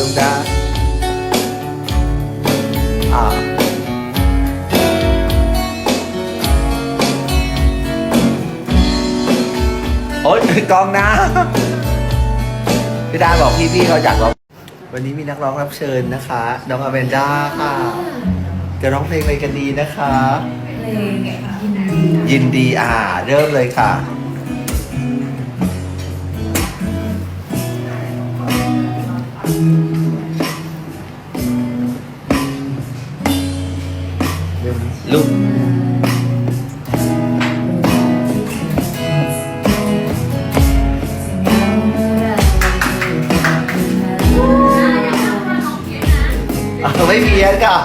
ลุงดาอ่าโอ๊ยกองน้ำพี่ดาบอกพี่ๆเขาอยากร้องวันนี้มีนักร้องรับเชิญนะคะ น้องอเมนด้าค่ะจะร้องเพลงอะไรกันดีนะคะเพลงยินดียินดีอ่า เริ่มเลยค่ะ ไม่เพี้ยนค่ะ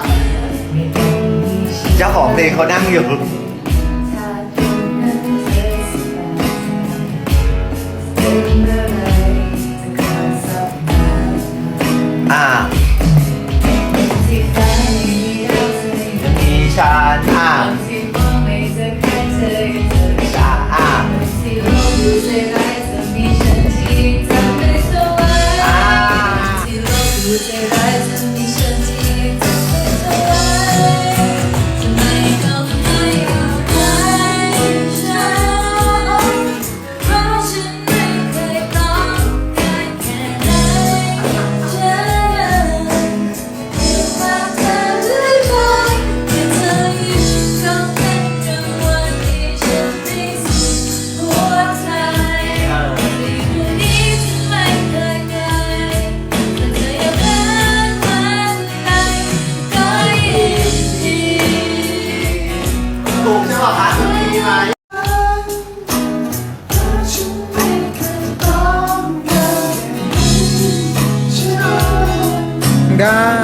เจ้าของเพลงเขานั่งอยู่ ไหมฉันไม่เคยต้องการฉันได้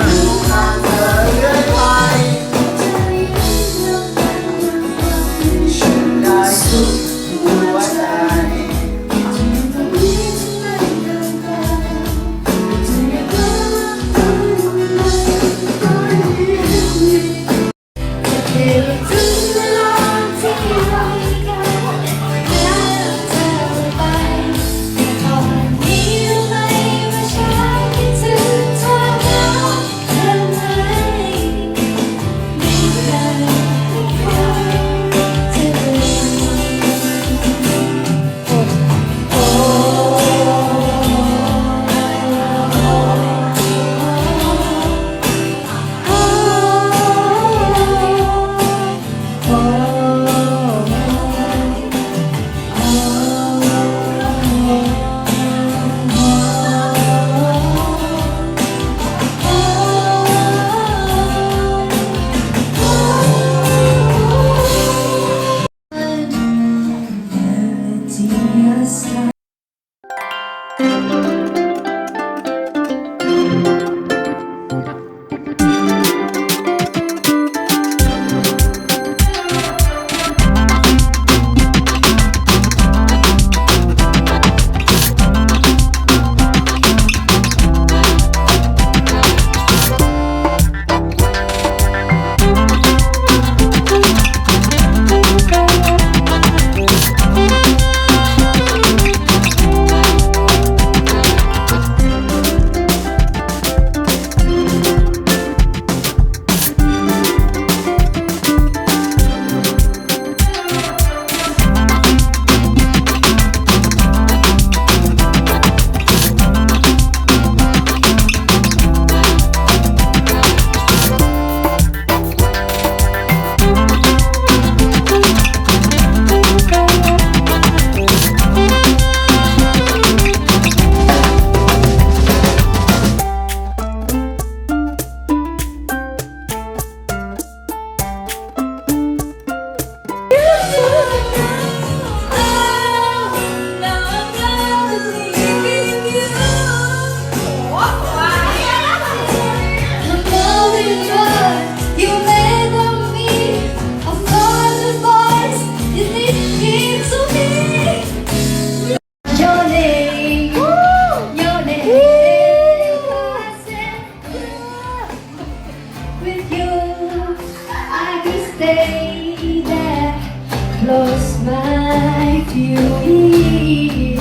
beauty.